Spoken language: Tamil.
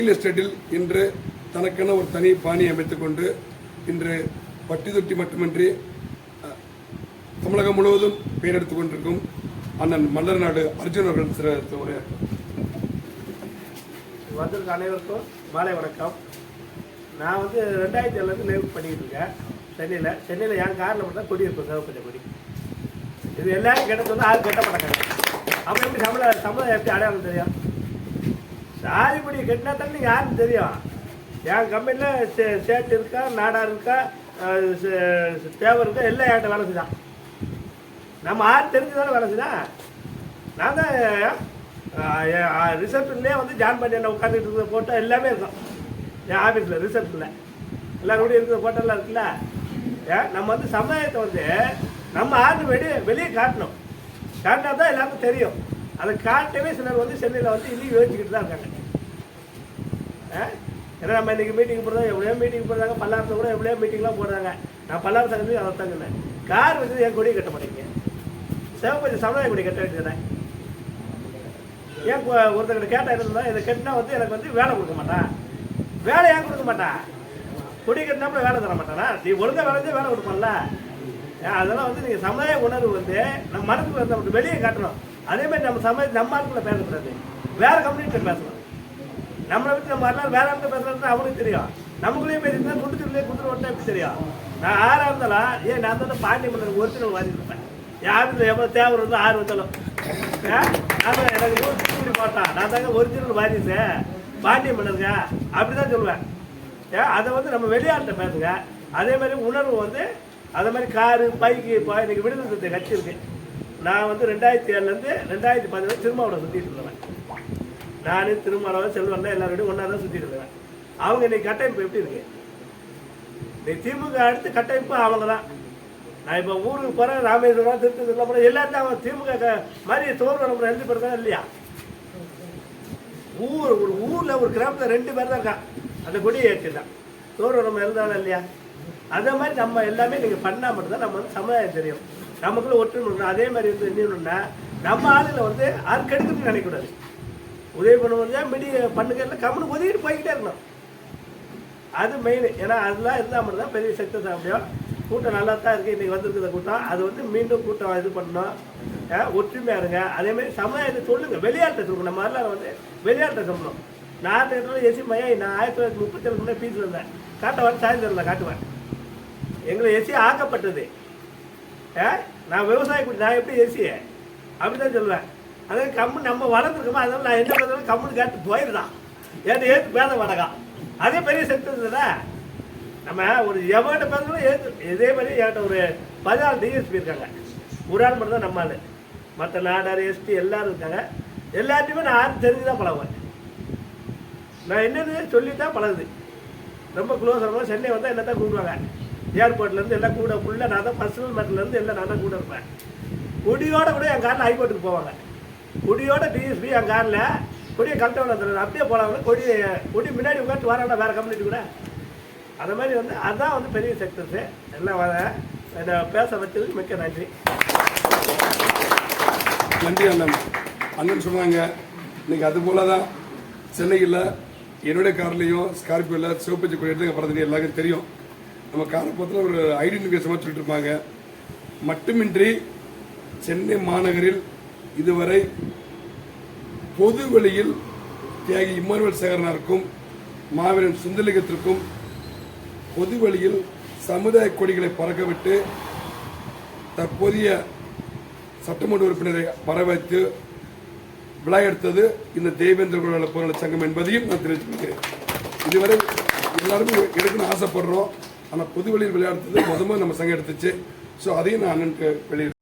ரியல் எஸ்டேட்டில் இன்று தனக்கென ஒரு தனி பாணி அமைத்துக் கொண்டு இன்று பட்டி தொட்டி மட்டுமின்றி தமிழகம் முழுவதும் பெயர் எடுத்துக் கொண்டிருக்கும் அண்ணன் மல்லர் நாடு அர்ஜுன் அவர்கள் சில வந்திருக்க அனைவருக்கும் மாலை வணக்கம். நான் வந்து ரெண்டாயிரத்தி ஏழுலேருந்து லேவுட் பண்ணிக்கிட்டு இருக்கேன். சென்னையில். சென்னையில் என் காரில் மட்டும் தான் கொடி இருக்கும் சிவப்பஞ்ச கொடி. இது எல்லாரும் கெட்ட சொன்னால் ஆள் கெட்ட மாட்டாங்க அப்படி எப்படி சம்பள சம்பளம் எப்படி அடையாளம் தெரியும்? சாதி கட்டினா கெட்டினா தானே யாருன்னு தெரியும். என் கம்பெனியில் சே சேட்டு இருக்கா நாடார் இருக்கா அஹ் தேவர் இருக்கா எல்லாம் என்கிட்ட வேலை செய்தான். நம்ம ஆறு தெரிஞ்சு தானே வேலை செய்தான். நான் தான் ரிசப்ஷன்லேயே வந்து ஜாயின் பண்ணி என்ன உட்காந்துட்டு இருக்கிற ஃபோட்டோ எல்லாமே இருக்கும். என் ஆஃபீஸில் ரிசப்ஷனில். எல்லாரும் கூட இருக்கிற ஃபோட்டோலாம் இருக்குல்ல. ஏன் நம்ம வந்து சமுதாயத்தை வந்து நம்ம ஆண்டு வெளியே வெளியே காட்டணும். காட்டினா தான் எல்லாருக்கும் தெரியும். அதை காட்டவே சிலர் வந்து சென்னையில் வந்து இன்னும் யோசிச்சுக்கிட்டு தான் இருக்காங்க. ஏன்னா நம்ம இன்றைக்கி மீட்டிங் போடுறோம் எவ்வளோ மீட்டிங் போடுறாங்க பல்லாரத்தில் கூட எவ்வளோ மீட்டிங்லாம் போடுறாங்க. நான் பல்லார சங்கத்தையும் அதை தாங்கினேன் கார் வந்து என் கொடியை கட்ட மாட்டேங்க. சிவபதி சமுதாய கொடி கட்ட வேண்டியதுதான் ஏன் கொ- ஒருத்தர்கிட்ட கேட்டால் இருந்தா இதை கட்டினா வந்து எனக்கு வந்து வேலை கொடுக்க மாட்டான் வேலை ஏன் கொடுக்க மாட்டான் கொடி கட்டினாப்புல வேலை தர மாட்டானா? நீ ஒழுங்கா வேலை வேலை கொடுப்பான்ல. அதெல்லாம் வந்து நீங்கள் சமுதாய உணர்வு வந்து நம்ம மனசுக்கு வந்து வெளியே காட்டணும். அதே மாதிரி நம்ம சமய நம்ம ஆட்களை பேசக்கூடாது. வேற கம்யூனிட்டி பேசலாம் நம்மளை விட்டு நம்ம வரலாம் வேற ஆட்கள் பேசுறது அவனுக்கு தெரியும். நமக்குள்ளேயே பேசிட்டு குண்டுச்சுள்ளே குடுத்துட்டு ஓட்டா எப்படி தெரியும்? நான் ஆறா இருந்தாலும் ஏன் நான் தான் பாண்டிய மன்னர் ஒரிஜினல் வாதி இருப்பேன் யாருக்கு எவ்வளோ தேவை இருந்தோ ஆறு வந்தாலும். ஆ? எனக்கு இப்படி போட்டான் நான் தாங்க ஒரிஜினல் வாரிசு. பாண்டிய மன்னருங்க. அப்படிதான் சொல்லுவேன். ஏன் அதை வந்து நம்ம வெளியாட்ட பேசுங்க. அதே மாதிரி உணர்வு வந்து அதே மாதிரி காரு பைக்கு இப்போ இன்னைக்கு விடுதலை கட்சி இருக்கு. நான் வந்து ரெண்டாயிரத்தி ஏழுலேருந்து ரெண்டாயிரத்தி பதினேழு திருமாவளம் சுற்றிட்டு இருந்தேன் நான் திருமாவளவன் செல்வன் எல்லாரோடையும் ஒன்றா தான் சுற்றிட்டு இருக்கிறேன் அவங்க இன்னைக்கு கட்டமைப்பு எப்படி இருக்கு? இன்னைக்கு திமுக அடுத்து கட்டமைப்பு அவங்க தான். நான் இப்போ ஊருக்கு போகிறேன் ராமேஸ்வரம் திருத்தூர்லாம் போகிறேன் எல்லாத்தையும் அவன் திமுக மாதிரி தோல்வரம் ரெண்டு பேர் தான் இல்லையா? ஊர் ஒரு ஊரில் ஒரு கிராமத்தில் ரெண்டு பேர் தான் இருக்கான். அந்த கொடியை ஏற்றிருந்தான் தோல்வரம் இருந்தாலும் இல்லையா? அதே மாதிரி நம்ம எல்லாமே நீங்கள் பண்ணால் மட்டும்தான் நம்ம வந்து சமுதாயம் தெரியும். நமக்குள்ள ஒற்றுமை இருக்கணும். அதே மாதிரி வந்து என்னன்னா நம்ம ஆளுங்களை வந்து யாரும் கெடுக்கணும்னு நினைக்கக்கூடாது. உதவி பண்ணுவது மிடி பண்ணுங்க இல்லை கம்முன்னு உதவிட்டு போய்கிட்டே இருக்கணும். அது மெயின் ஏன்னா அதெல்லாம் இருந்தால் மட்டும் தான் பெரிய சக்ஸஸ் ஆக முடியும் கூட்டம் நல்லா தான் இருக்குது இன்றைக்கி வந்திருக்கிற கூட்டம். அது வந்து மீண்டும் கூட்டம் இது பண்ணணும். ஒற்றுமையாக இருங்க. அதே மாதிரி சமுதாயத்தை சொல்லுங்கள் வெளியாட்ட சொல்லுங்க. நம்ம மாதிரிலாம் வந்து வெளியாட்ட சொல்லணும். நான் இடத்துல எசி மையா நான் ஆயிரத்தி தொள்ளாயிரத்தி முப்பத்தி ஏழு முன்னே பீஸில் இருந்தேன். காட்டுவேன் சாயந்தரம் காட்டுவேன். எங்களை எசி ஆக்கப்பட்டது. நான் விவசாய குடி நான் எப்படி ஏசி? அப்படி தான் சொல்லுவேன். அதே கம்மு நம்ம வளர்ந்துருக்கோமா அதனால நான் என்ன பண்ணாலும் கம்முன்னு கேட்டு போயிடுதான். ஏன் ஏற்று பேத வடகா அதே பெரிய சக்தி இருந்ததா நம்ம ஒரு எவன்கிட்ட பேசணும் ஏற்று இதே மாதிரி என்கிட்ட ஒரு பதினாலு டிஎஸ்பி இருக்காங்க ஒரு ஆள் மட்டும் தான் நம்ம ஆள். மற்ற நாடார் எஸ்பி எல்லாரும் இருக்காங்க. எல்லாத்தையுமே நான் ஆறு தெரிஞ்சு தான் பழகுவேன். நான் என்னது சொல்லி தான் பழகுது. ரொம்ப க்ளோஸ் ஆகும் சென்னை வந்தால் என்ன தான் கூப்பிடுவாங்க. ஏர்போர்ட்லேருந்து எல்லாம் கூட ஃபுல்லாக நான் தான் பர்சனல் மேட்டர்லேருந்து எல்லாம் நான் தான் கூட இருப்பேன். கொடியோட கூட என் காரில் ஹைகோர்ட்டுக்கு போவாங்க. கொடியோட டிஎஸ்பி என் காரில் கொடியை கழட்ட வந்துடுறது அப்படியே போனாங்க கொடி கொடி முன்னாடி உட்காந்து வராண்டா வேறு கம்யூனிட்டி கூட. அந்த மாதிரி வந்து அதுதான் வந்து பெரிய செக்டர்ஸு எல்லாம் வர என்னை பேச வச்சதுக்கு மிக்க நன்றி. நன்றி அண்ணன். அண்ணன் சொன்னாங்க இன்னைக்கு அது போல தான் சென்னையில் என்னுடைய கார்லேயும் ஸ்கார்பியோவில் சிவப்பச்சி கொடி எடுத்து பறந்து எல்லாருக்கும் தெரியும். நம்ம காலப்போத்தில் ஒரு ஐடென்டிஃபிகேஷன் சொல்லிட்டு இருப்பாங்க மட்டுமின்றி சென்னை மாநகரில் இதுவரை பொது வெளியில் தியாகி இம்மானுவல் சேகரனாருக்கும் மாவீரன் சுந்தலிங்கத்திற்கும் பொது வழியில் சமுதாய கொடிகளை பறக்கவிட்டு தற்போதைய சட்டமன்ற உறுப்பினரை பரவைத்து விளையாடுத்தது விழா எடுத்தது இந்த தேவேந்திர குல போராட்ட சங்கம் என்பதையும் நான் தெரிவித்துக் கொள்கிறேன். இதுவரை எல்லாருமே எடுக்கணும்னு ஆசைப்படுறோம். ஆனால் பொது வெளியில் விளையாடுறது மொதல் நம்ம சங்கம் எடுத்துச்சு. ஸோ அதையும் நான் அண்ணனுக்கு வெளியிட